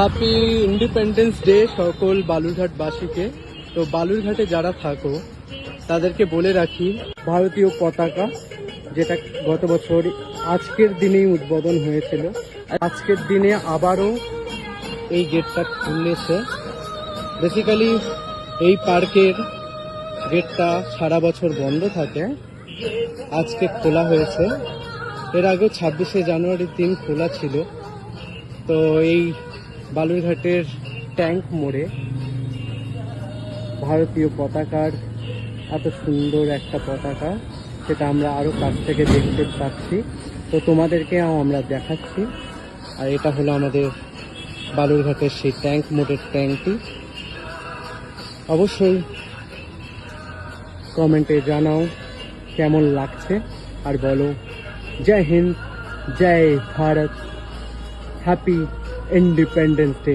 Happy independence day সকল বালুরঘাটবাসীকে। তো বালুরঘাটে যারা থাকো, তাদেরকে বলে রাখি, ভারতীয় পতাকা, যেটা গত বছর আজকের দিনেই উদ্বোধন হয়েছিল। আজকের দিনে আবারও এই গেটটা খুলেছে। বেসিক্যালি এই পার্কের গেটটা সারা বছর বন্ধ থাকে। আজকে খোলা হয়েছে। এর আগে ছাব্বিশে জানুয়ারির দিন খোলা ছিল। তো এই বালুরঘাটের ট্যাঙ্ক মোড়ে ভারতীয় পতাকার এত সুন্দর একটা পতাকা, সেটা আমরা আরও কাছ থেকে দেখতে পাচ্ছি। তো তোমাদেরকেও আমরা দেখাচ্ছি। আর এটা হলো আমাদের বালুরঘাটের সেই ট্যাঙ্ক মোড়ের ট্যাঙ্কটি। অবশ্যই কমেন্টে জানাও কেমন লাগছে, আর বলো, Jai Hind, Jai Bharat, happy independence day